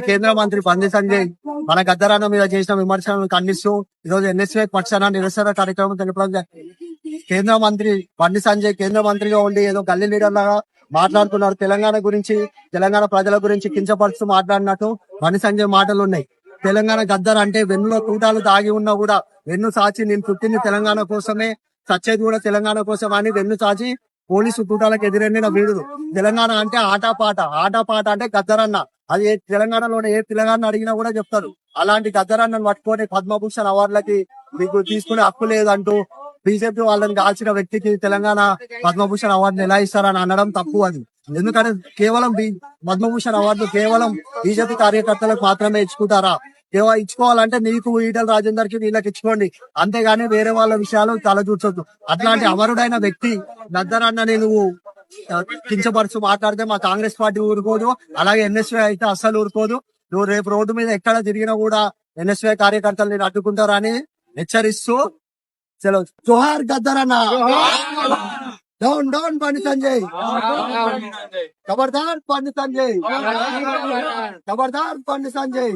కేంద్ర మంత్రి బండి సంజయ్ మన గద్దరాన్న మీద చేసిన విమర్శలను ఖండిస్తూ ఈరోజు ఎన్ఎస్ఏ పక్షాన నిరసన కార్యక్రమం తెలపడం కేంద్ర మంత్రి బండి సంజయ్ కేంద్ర మంత్రిగా ఉండి ఏదో గల్లీ లీడర్ లాగా మాట్లాడుతున్నారు. తెలంగాణ గురించి తెలంగాణ ప్రజల గురించి కించపరుస్తూ మాట్లాడినట్టు బండి సంజయ్ మాటలు ఉన్నాయి తెలంగాణ గద్దర్ అంటే వెన్నులో తూటాలు దాగి ఉన్నా కూడా వెన్ను సాచి నేను పుట్టింది తెలంగాణ కోసమే సచ్చేది కూడా తెలంగాణ కోసం అని వెన్ను సాచి పోలీసు తూటాలకు ఎదురైన వీడు తెలంగాణ అంటే ఆటపాట. ఆటపాట అంటే గద్దరన్న. అది ఏ తెలంగాణలోనే ఏ తెలంగాణ అడిగినా కూడా చెప్తారు. అలాంటి గద్దరన్నను పట్టుకొని పద్మభూషణ్ అవార్డులకి మీకు తీసుకునే హక్కు లేదంటూ బీజేపీ వాళ్ళని కాల్చిన వ్యక్తికి తెలంగాణ పద్మభూషణ్ అవార్డుని ఎలా ఇస్తారని అనడం తప్పు అది. ఎందుకంటే కేవలం పద్మభూషణ్ అవార్డు కేవలం బీజేపీ కార్యకర్తలకు మాత్రమే ఇచ్చుకుంటారా? కేవలం ఇచ్చుకోవాలంటే నీకు ఈటల రాజేందర్కి వీళ్ళకి ఇచ్చుకోండి. అంతేగాని వేరే వాళ్ళ విషయాలు తల చూడవద్దు అట్లాంటి అమరుడైన వ్యక్తి గద్దరన్నని నువ్వు కించపరుచు మాట్లాడితే మా కాంగ్రెస్ పార్టీ ఊరుకోదు అలాగే ఎన్ఎస్వే అయితే అస్సలు ఊరుకోదు. నువ్వు రేపు రోడ్డు మీద ఎక్కడ తిరిగినా కూడా ఎన్ఎస్వే కార్యకర్తలు నేను అడ్డుకుంటారని హెచ్చరిస్తూ సెలవు. జోహార్ గద్దరన్న డౌన్ డౌన్ బండి సంజయ్ ఖబర్దార్ బండి సంజయ్ ఖబర్దార్ బండి సంజయ్